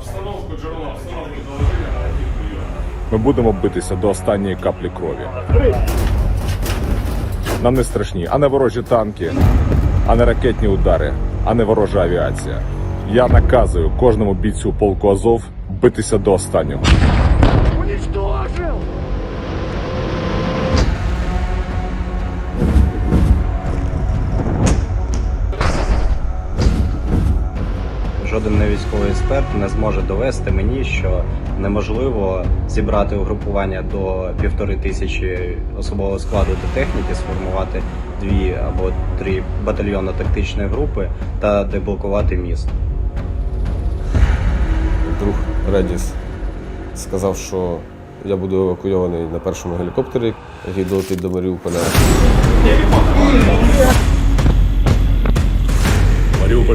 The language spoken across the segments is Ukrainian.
Обстановку, джерела, обстановку доложили на один прийом. Ми будемо битися до останньої каплі крові. Нам не страшні, а не ворожі танки, а не ракетні удари, а не ворожа авіація. Я наказую кожному бійцю полку Азов битися до останнього. Жоден не військовий експерт не зможе довести мені, що неможливо зібрати угрупування до півтори тисячі особового складу та техніки, сформувати дві або три батальйонно-тактичні групи та деблокувати місто. друг Редіс сказав, що я буду евакуйований на першому гелікоптері, який долетить до Маріуполя.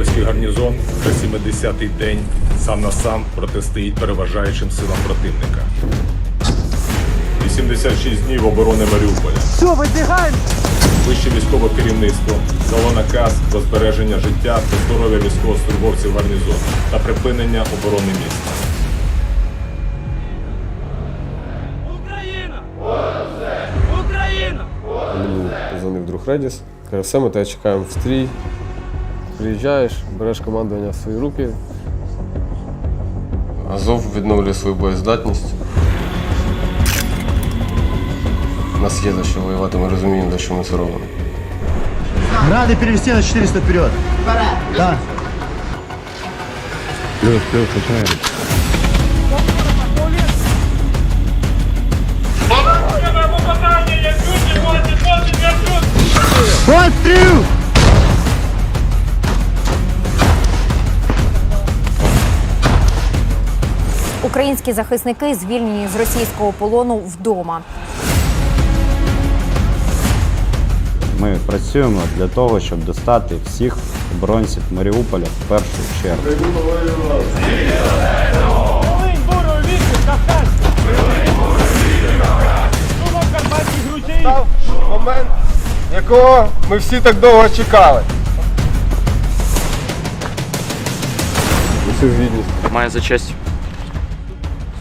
Маріупольський гарнізон вже 70-й день сам на сам протистоїть переважаючим силам противника. 86 днів оборони Маріуполя. Все, вибігаємо! Вище військове керівництво дало наказ про збереження життя та здоров'я військовослужбовців гарнізону та припинення оборони міста. Україна! Україна! Мені позвонив друг Редіс. Каже, все, ми тебе чекаємо в стрій. Приїжджаєш, береш командування в свої руки. Азов відновлює свою боєздатність. У нас є за що воювати, ми розуміємо, за що ми це робимо. Рады перевести на 400 вперед. Да. Пострел! Українські захисники звільнені з російського полону вдома. Ми працюємо для того, щоб достати всіх оборонців Маріуполя в першу чергу. Став момент, якого ми всі так довго чекали. Усю гідність. Маю за честь.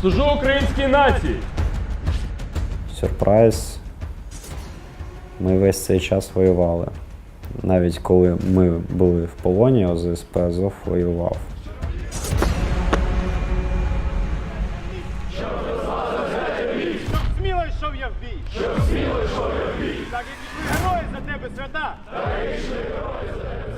Служу українській нації! Сюрприз. Ми весь цей час воювали. Навіть коли ми були в полоні, ОЗСП Азов воював. Сміло йшов я в бій! Щоб сміло йшов я в бій! Так як ішли герої за тебе свята! Так як ішли герої за